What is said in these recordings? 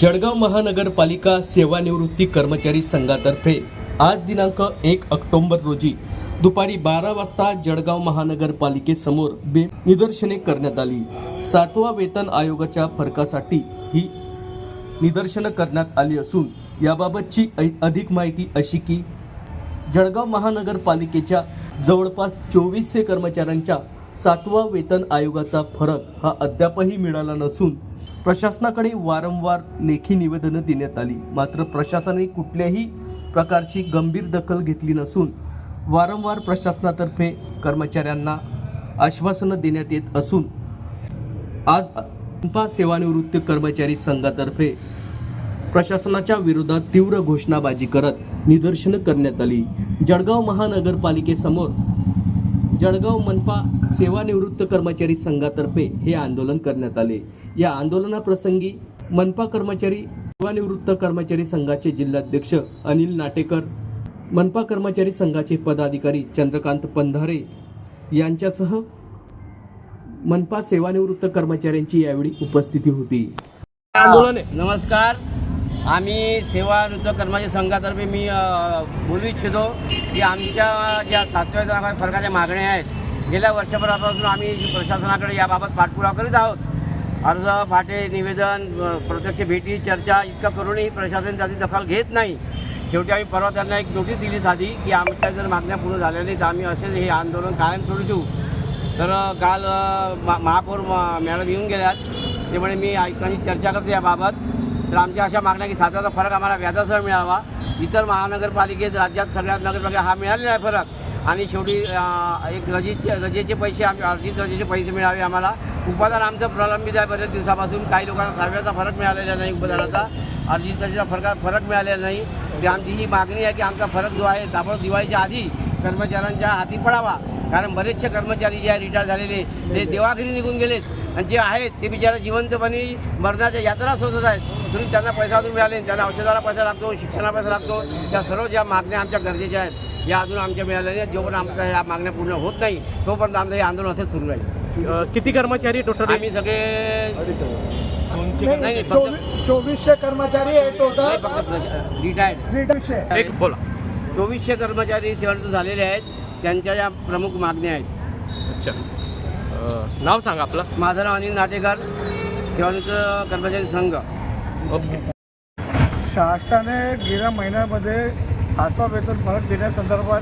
जळगाव महानगरपालिका सेवानिवृत्ती कर्मचारी संघातर्फे आज दिनांक एक ऑक्टोंबर रोजी दुपारी बारा वाजता जळगाव महानगरपालिकेसमोर बे निदर्शने करण्यात आली. सातवा वेतन आयोगाच्या फरकासाठी ही निदर्शनं करण्यात आली असून याबाबतची ऐ- अधिक माहिती अशी की जळगाव महानगरपालिकेच्या जवळपास चोवीसशे कर्मचाऱ्यांच्या सातवा वेतन आयोगाचा फरक हा अद्यापही मिळाला नसून प्रशासनाकडे वारंवार लेखी निवेदनं देण्यात आली. मात्र प्रशासनाने कुठल्याही प्रकारची गंभीर दखल घेतली नसून वारंवार प्रशासनातर्फे कर्मचाऱ्यांना आश्वासनं देण्यात येत असून आज अंपा सेवानिवृत्त कर्मचारी संघातर्फे प्रशासनाच्या विरोधात तीव्र घोषणाबाजी करत निदर्शनं करण्यात आली. जळगाव महानगरपालिकेसमोर जळगाव मनपा सेवानिवृत्त कर्मचारी संघातर्फे हे आंदोलन करण्यात आले. या आंदोलनाप्रसंगी मनपा कर्मचारी सेवानिवृत्त कर्मचारी संघाचे जिल्हाध्यक्ष अनिल नाटेकर मनपा कर्मचारी संघाचे पदाधिकारी चंद्रकांत पंधारे यांच्यासह मनपा सेवानिवृत्त कर्मचाऱ्यांची यावेळी उपस्थिती होती. आंदोलन नमस्कार. आम्ही सेवानिवृत्त कर्मचारी संघातर्फे मी बोलू इच्छितो की आमच्या ज्या सातव्या वेतनाच्या फरकाच्या मागण्या आहेत गेल्या वर्षभरापासून आम्ही प्रशासनाकडे याबाबत पाठपुरावा करीत आहोत. अर्ज फाटे निवेदन प्रत्यक्ष भेटी चर्चा इतकं करूनही प्रशासन त्याची दखल घेत नाही. शेवटी आम्ही परवा त्यांना एक नोटीस दिली साधी की आमच्या जर मागण्या पूर्ण झाल्या नाही तर आम्ही असेच हे आंदोलन कायम सुरू ठेवू तर काल मा महापौर म- मॅडम येऊन गेल्यात. त्यामुळे मी ऐकांची चर्चा करते याबाबत. तर आमच्या अशा मागण्या की साताचा फरक आम्हाला व्याजासह मिळावा. इतर महानगरपालिकेत राज्यात सगळ्यात नगरपालिका हा मिळालेला आहे फरक. आणि शेवटी एक रजेचे रजेचे पैसे आम अर्जित रजेचे पैसे मिळावे आम्हाला. उपादान आमचं प्रलंबित आहे बरेच दिवसापासून. काही लोकांना सहाव्याचा फरक मिळालेला नाही उपदानाचा. अर्जित रजेचा फरक फरक मिळालेला नाही. ते आमची ही मागणी आहे की आमचा फरक जो आहे ताबडतोब दिवाळीच्या आधी कर्मचाऱ्यांच्या हाती पडावा. कारण बरेचसे कर्मचारी जे आहे रिटायर झालेले ते देवाघरी निघून गेलेत. आणि जे आहेत ते बिचारा जिवंतपणे मरणाच्या यात्रा सोसत आहेत. तुम्ही त्यांना पैसा अजून मिळाले त्यांना औषधाला पैसा लागतो शिक्षणाला पैसा लागतो. त्या सर्व ज्या मागण्या आमच्या गरजेच्या आहेत या अजून आमच्या मिळाल्या नाही जोपर्यंत आमच्या ह्या मागण्या पूर्ण होत नाही तोपर्यंत आमचं हे आंदोलन असंच सुरू राहील. किती कर्मचारी टोटल आम्ही सगळे नाही चोवीसशे कर्मचारी आहे टोटल फक्त रिटायर्ड लीडरशे एक बोला. चोवीसशे कर्मचारी सेवानिवृत्त झालेले आहेत. त्यांच्या या प्रमुख मागण्या आहेत. अच्छा. अ, नाव सांगा आपलं. माझं नाव अनिल नाटेकर. सेवानिवृत्त कर्मचारी संघ. ओके. शासनाने गेल्या महिन्यामध्ये सातवा वेतन फरक देण्यासंदर्भात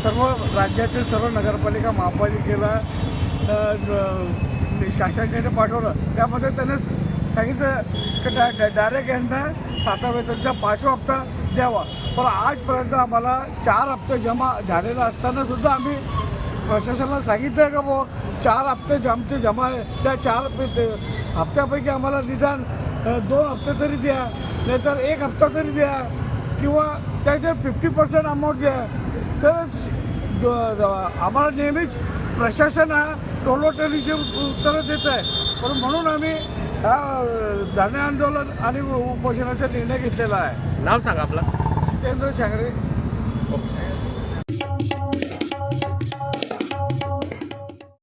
सर्व राज्यातील सर्व नगरपालिका महापालिकेला अ, अ, शासनाने पाठवलं. त्यामध्ये त्याने स- सांगितलं की डा डा- डायरेक्ट यांना सातवा वेतनचा पाचवा हप्ता द्यावा. पण आजपर्यंत आम्हाला चार हप्ते जमा झालेला असताना सुद्धा आम्ही प्रशासनाला सांगितलं का बुवा? चार हप्ते आमचे जमा आहे त्या चार हप्त्यापैकी आम्हाला निदान दोन हप्ते तरी द्या नाहीतर एक हप्ता तरी द्या किंवा त्याचे फिफ्टी पर्सेंट अमाऊंट द्या. तर आम्हाला नेहमीच प्रशासन हा टोलोटोलीची उत्तरं देत आहे. पण म्हणून आम्ही हा धरणे आंदोलन आणि उपोषणाचा निर्णय घेतलेला आहे. नाव सांगा आपलं. जितेंद्र शांगरे